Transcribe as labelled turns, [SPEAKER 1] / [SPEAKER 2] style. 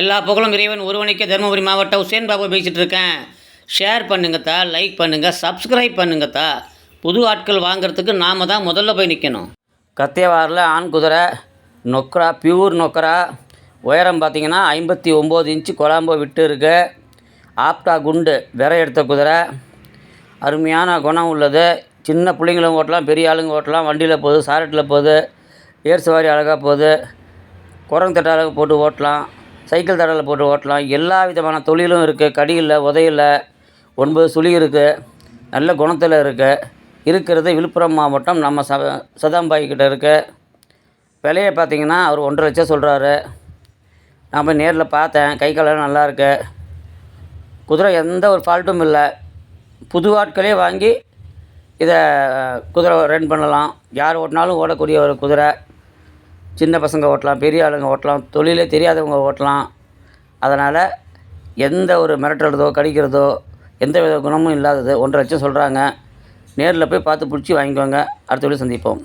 [SPEAKER 1] எல்லா புகழும் இறைவன் ஒருவனுக்கே தருமபுரி மாவட்டம் உசேன் பாபு பேசிகிட்டு இருக்கேன். ஷேர் பண்ணுங்கத்தா லைக் பண்ணுங்கள் சப்ஸ்கிரைப் பண்ணுங்கத்தா புது ஆட்கள் வாங்குறதுக்கு நாம் தான் முதல்ல போய் நிற்கணும் கத்தியவாரில் ஆண் குதிரை நொக்கரா பியூர் நொக்கரா. உயரம் பார்த்திங்கன்னா ஐம்பத்தி ஒம்பது இன்ச்சு குழம்பு விட்டு இருக்கு. ஆப்டா குண்டு விரை எடுத்த குதிரை. அருமையான குணம் உள்ளது. சின்ன பிள்ளைங்களும் ஓட்டலாம் பெரிய ஆளுங்க ஓட்டலாம். வண்டியில் போகுது சாரட்டில் போகுது. ஏர் சவாரி அழகாக போகுது. குரங்கு அழகு போட்டு ஓட்டலாம். சைக்கிள் தடவை போட்டு ஓட்டலாம். எல்லா விதமான தொழிலும் இருக்குது கடியில் உதையில் ஒன்பது சுழி இருக்குது நல்ல குணத்தில் இருக்குது இருக்கிறது விழுப்புரம் மாவட்டம். நம்ம ச சதாம்பாய் இருக்குது இருக்கு. விலையை பார்த்திங்கன்னா அவர் ஒன்றரை லட்சம் சொல்கிறாரு நான் போய் நேரில் பார்த்தேன். கை காலெல்லாம் நல்லாயிருக்கு குதிரை எந்த ஒரு ஃபால்ட்டும் இல்லை. புது ஆட்களே வாங்கி இதை குதிரை ரன் பண்ணலாம். யார் ஓட்டினாலும் ஓடக்கூடிய ஒரு குதிரை. சின்ன பசங்க ஓட்டலாம் பெரிய ஆளுங்க ஓட்டலாம் தொழிலே தெரியாதவங்க ஓட்டலாம். அதனால் எந்த ஒரு மிரட்டுறதோ கடிக்கிறதோ எந்த வித குணமும் இல்லாதது ஒன்றரை லட்சம் சொல்கிறாங்க நேரில் போய் பார்த்து பிடிச்சி வாங்கிக்கோங்க. அடுத்த வீடியோ சந்திப்போம்.